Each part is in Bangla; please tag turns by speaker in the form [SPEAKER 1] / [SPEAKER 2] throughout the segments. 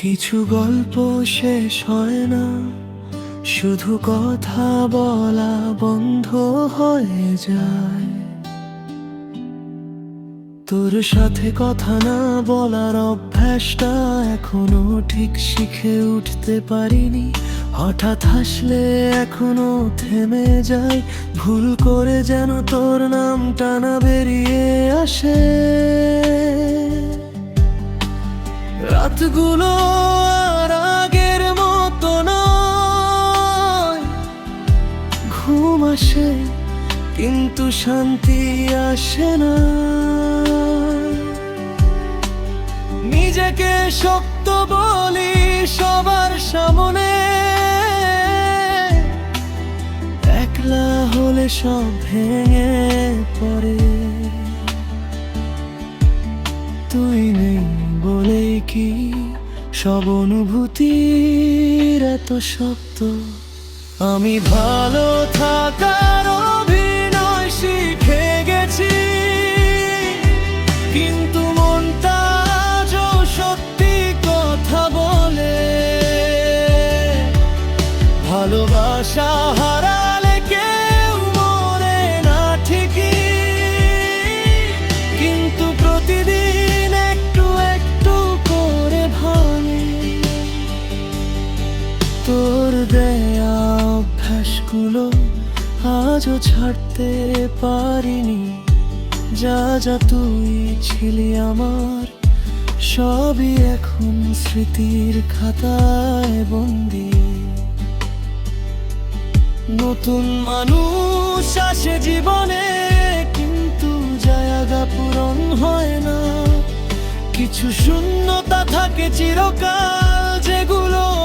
[SPEAKER 1] কিছু গল্প শেষ হয় না। শুধু কথা বলা বন্ধ হয়ে যায়। তোর সাথে কথা না বলার অভ্যাসটা এখনও ঠিক শিখে উঠতে পারিনি। হঠাৎ হাসলে এখনও থেমে যাই ভুল করে যেন তোর নামটা না বেরিয়ে আসে। রাতগুলো আর আগের মতো নয়। ঘুম আসে, কিন্তু শান্তি আসে না। নিজেকে শক্ত বলি সবার সামনে। একলা হলে সব ভেঙে পড়ে। তুই নেই বলেই কি সব অনুভূতির এত শব্দ আমি ভালো থাকার অভিনয় শিখে গেছি, কিন্তু মনটা সত্যি কথা বলে। ভালোবাসা হারালে দেয়া অভ্যাসগুলো আজও ছাড়তে পারিনি। যা যা তুই ছিলি আমার, সবই এখন স্মৃতির খাতায় বন্দি। নতুন মানুষ আসে জীবনে, কিন্তু জায়গা পূরণ হয় না। কিছু শূন্যতা থাকে চিরকাল যেগুলো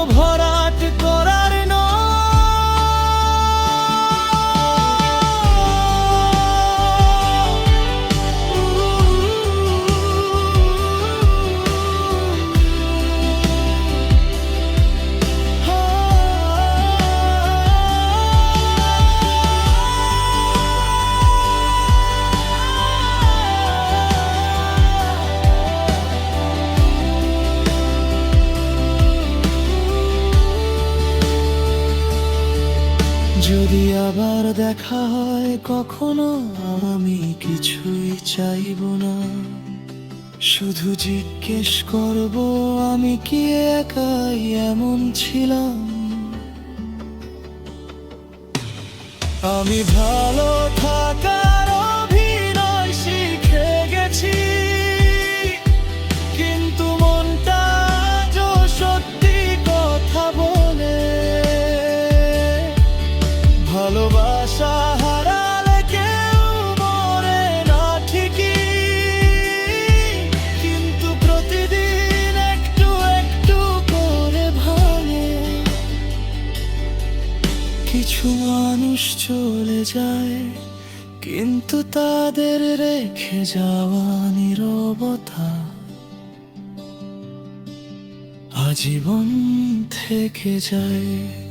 [SPEAKER 1] যদি আবার দেখা হয়, কখনো আমি কিছুই চাইব না। শুধু জিজ্ঞেস করব, আমি কি একাই এমন ছিলাম? আমি ভালো কিছু মানুষ চলে যায় কিন্তু তাদের রেখে যাওয়া নিরবতা। আজীবন থেকে যায়।